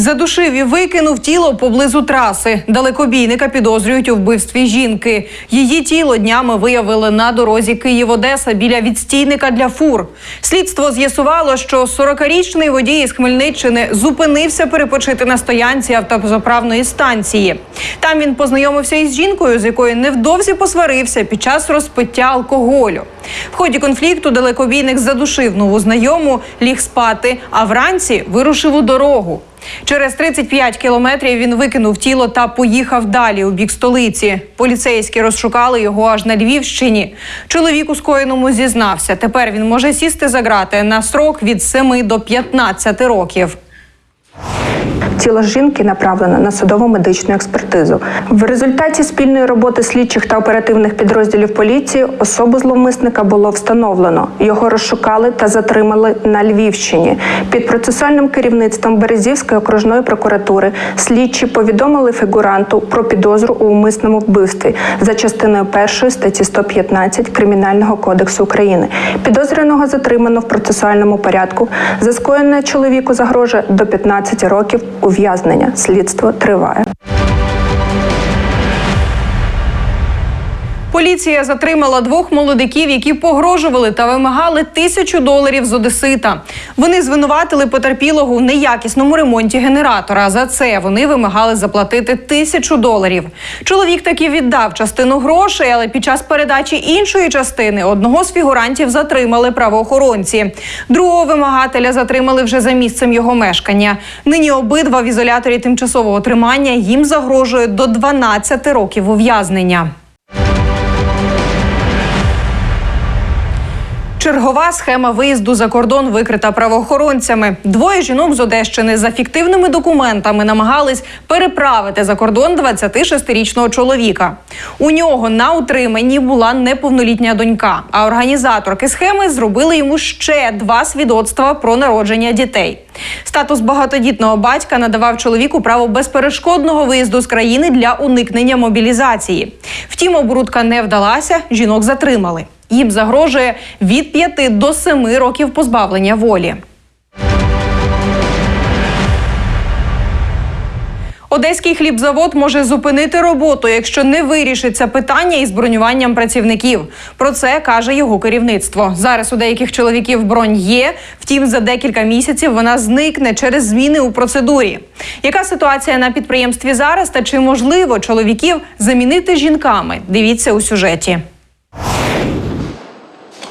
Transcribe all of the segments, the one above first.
Задушив і викинув тіло поблизу траси. Далекобійника підозрюють у вбивстві жінки. Її тіло днями виявили на дорозі Київ-Одеса біля відстійника для фур. Слідство з'ясувало, що 40-річний водій із Хмельниччини зупинився перепочити на стоянці автозаправної станції. Там він познайомився із жінкою, з якою невдовзі посварився під час розпиття алкоголю. В ході конфлікту далекобійник задушив нову знайому, ліг спати, а вранці вирушив у дорогу. Через 35 кілометрів він викинув тіло та поїхав далі у бік столиці. Поліцейські розшукали його аж на Львівщині. Чоловік у скоєному зізнався. Тепер він може сісти за грати на срок від 7 до 15 років. Тіло жінки направлено на судово медичну експертизу. В результаті спільної роботи слідчих та оперативних підрозділів поліції особу зловмисника було встановлено. Його розшукали та затримали на Львівщині. Під процесуальним керівництвом Березівської окружної прокуратури слідчі повідомили фігуранту про підозру у умисному вбивстві за частиною першої статті 115 Кримінального кодексу України. Підозрюваного затримано в процесуальному порядку. За скоєне чоловіку загрожує до 15 років ув'язнення. Слідство триває. Поліція затримала двох молодиків, які погрожували та вимагали тисячу доларів з Одесита. Вони звинуватили потерпілого в неякісному ремонті генератора. За це вони вимагали заплатити тисячу доларів. Чоловік таки віддав частину грошей, але під час передачі іншої частини одного з фігурантів затримали правоохоронці. Другого вимагателя затримали вже за місцем його мешкання. Нині обидва в ізоляторі тимчасового тримання їм загрожує до 12 років ув'язнення. Чергова схема виїзду за кордон викрита правоохоронцями. Двоє жінок з Одещини за фіктивними документами намагались переправити за кордон 26-річного чоловіка. У нього на утриманні була неповнолітня донька. А організаторки схеми зробили йому ще два свідоцтва про народження дітей. Статус багатодітного батька надавав чоловіку право безперешкодного виїзду з країни для уникнення мобілізації. Втім, оборудка не вдалася, жінок затримали. Їм загрожує від 5 до 7 років позбавлення волі. Одеський хлібзавод може зупинити роботу, якщо не вирішиться питання із бронюванням працівників. Про це каже його керівництво. Зараз у деяких чоловіків бронь є. Втім, за декілька місяців вона зникне через зміни у процедурі. Яка ситуація на підприємстві зараз та чи можливо чоловіків замінити жінками? Дивіться у сюжеті.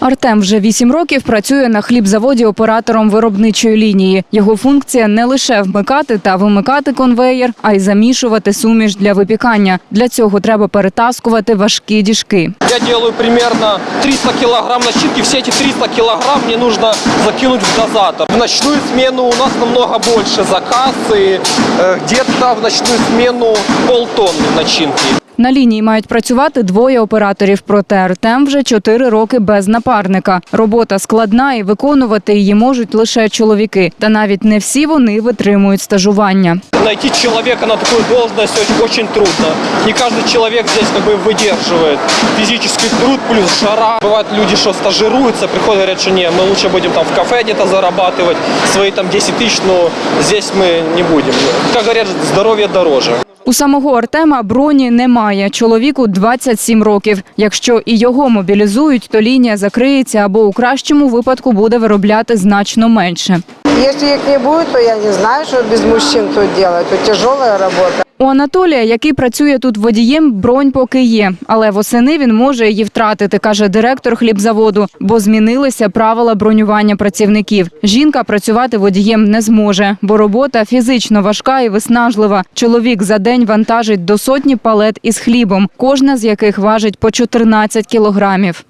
Артем вже вісім років працює на хлібзаводі оператором виробничої лінії. Його функція не лише вмикати та вимикати конвеєр, а й замішувати суміш для випікання. Для цього треба перетаскувати важкі діжки. Я делаю примерно 300 килограмм начинки. Все эти 300 килограмм мне нужно закинуть в дозатор. В ночную смену у нас намного больше заказ. И э, где-то в ночную смену полтонны начинки. На лінії мають працювати двоє операторів, проте Артем вже чотири роки без напарника. Робота складна і виконувати її можуть лише чоловіки. Та навіть не всі вони витримують стажування. Найти человека на такую должность очень, очень трудно. Не каждый человек здесь как бы выдерживает физический труд плюс жара. Бывают люди, что стажируются, приходят, говорят, что не, мы лучше будем там в кафе где-то зарабатывать свои там 10 тысяч, но здесь мы не будем. Как говорят, здоровье дороже. У самого Артема броні немає. Чоловіку 27 років. Якщо і його мобілізують, то лінія закриється або у кращому випадку буде виробляти значно менше. Якщо їх не буде, то я не знаю, що без мужчин тут робити. Тут тяжелая работа. У Анатолія, який працює тут водієм, бронь поки є, але восени він може її втратити, каже директор хлібзаводу, бо змінилися правила бронювання працівників. Жінка працювати водієм не зможе, бо робота фізично важка і виснажлива. Чоловік за день вантажить до сотні палет із хлібом, кожна з яких важить по 14 кілограмів.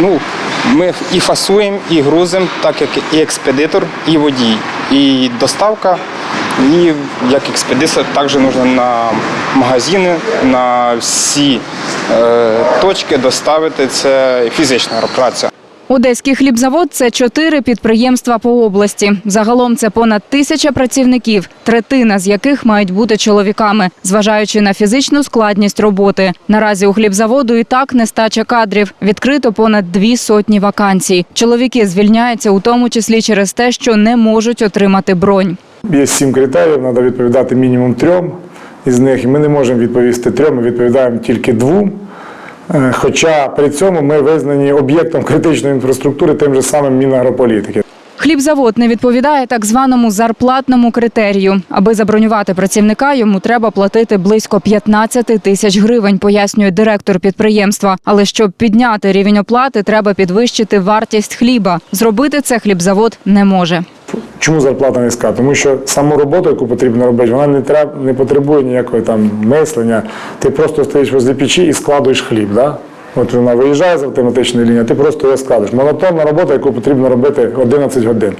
Ну, ми і фасуємо, і грузимо, так як і експедитор, і водій. І доставка, і як експедитор також потрібно на магазини, на всі е, точки доставити. Це фізична праця. Одеський хлібзавод це чотири підприємства по області. Загалом це понад тисяча працівників, третина з яких мають бути чоловіками, зважаючи на фізичну складність роботи. Наразі у хлібзаводу і так нестача кадрів. Відкрито понад дві сотні вакансій. Чоловіки звільняються у тому числі через те, що не можуть отримати бронь. Є сім критеріїв, треба відповідати мінімум трьом із них. Ми не можемо відповісти трьом, ми відповідаємо тільки двом. Е, Хоча при цьому ми визнані об'єктом критичної інфраструктури тим же самим Мінагрополітики. Хлібзавод не відповідає так званому зарплатному критерію. Аби забронювати працівника, йому треба платити близько 15 тисяч гривень, пояснює директор підприємства. Але щоб підняти рівень оплати, треба підвищити вартість хліба. Зробити це хлібзавод не може. Чому зарплата низька? Тому що саму роботу, яку потрібно робити, вона не треба не потребує ніякого там мислення. Ти просто стоїш возле печі і складуєш хліб. Да? От вона виїжджає з автоматичної лінії, ти просто її складеш. Монотонна робота, яку потрібно робити 11 годин.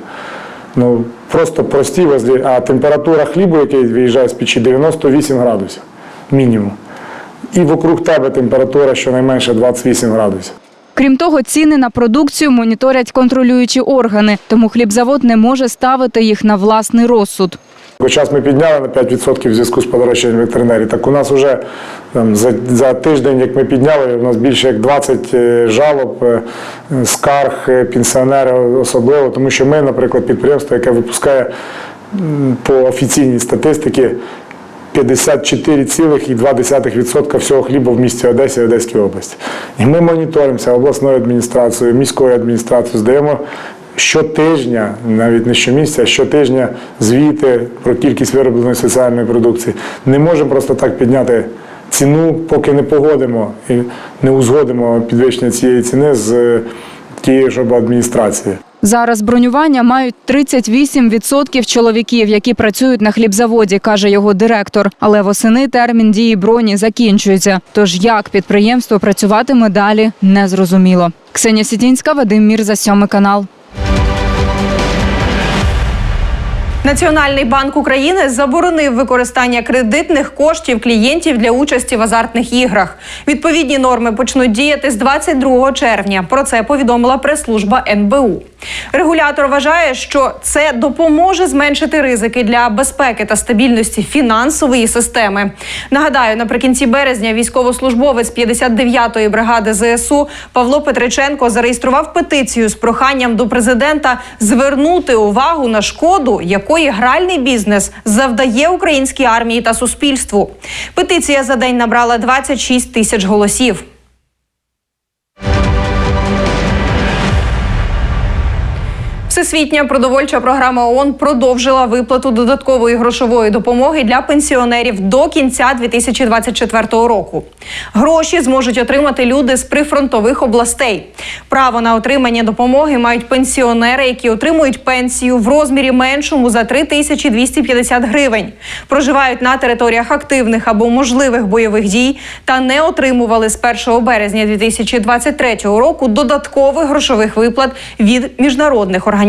Ну просто прості возлі, а температура хлібу, який виїжджає з печі, 98 градусів мінімум. І вокруг тебе температура щонайменше 28 градусів. Крім того, ціни на продукцію моніторять контролюючі органи, тому хлібзавод не може ставити їх на власний розсуд. Зараз ми підняли на 5% в зв'язку з подорожчанням ветеринарії. Так у нас вже там, за, за тиждень, як ми підняли, у нас більше як 20 е, жалоб, е, скарг е, пенсіонерів особливо, тому що ми, наприклад, підприємство, яке випускає по офіційній статистиці 54,2% всього хліба в місті Одесі і Одеській області. І ми моніторимося обласною адміністрацією, міською адміністрацією, здаємо щотижня, навіть не щомісяця, а щотижня звіти про кількість виробленої соціальної продукції. Не можемо просто так підняти ціну, поки не погодимо і не узгодимо підвищення цієї ціни з тією ж адміністрацією. Зараз бронювання мають 38% чоловіків, які працюють на хлібзаводі, каже його директор. Але восени термін дії броні закінчується. Тож як підприємство працюватиме далі, незрозуміло. Ксенія Сітінська, Вадим Мірза, сьомий канал. Національний банк України заборонив використання кредитних коштів клієнтів для участі в азартних іграх. Відповідні норми почнуть діяти з 22 червня. Про це повідомила прес-служба НБУ. Регулятор вважає, що це допоможе зменшити ризики для безпеки та стабільності фінансової системи. Нагадаю, наприкінці березня військовослужбовець 59-ї бригади ЗСУ Павло Петриченко зареєстрував петицію з проханням до президента звернути увагу на шкоду, якої гральний бізнес завдає українській армії та суспільству. Петиція за день набрала 26 тисяч голосів. Всесвітня продовольча програма ООН продовжила виплату додаткової грошової допомоги для пенсіонерів до кінця 2024 року. Гроші зможуть отримати люди з прифронтових областей. Право на отримання допомоги мають пенсіонери, які отримують пенсію в розмірі меншому за 3250 гривень, проживають на територіях активних або можливих бойових дій та не отримували з 1 березня 2023 року додаткових грошових виплат від міжнародних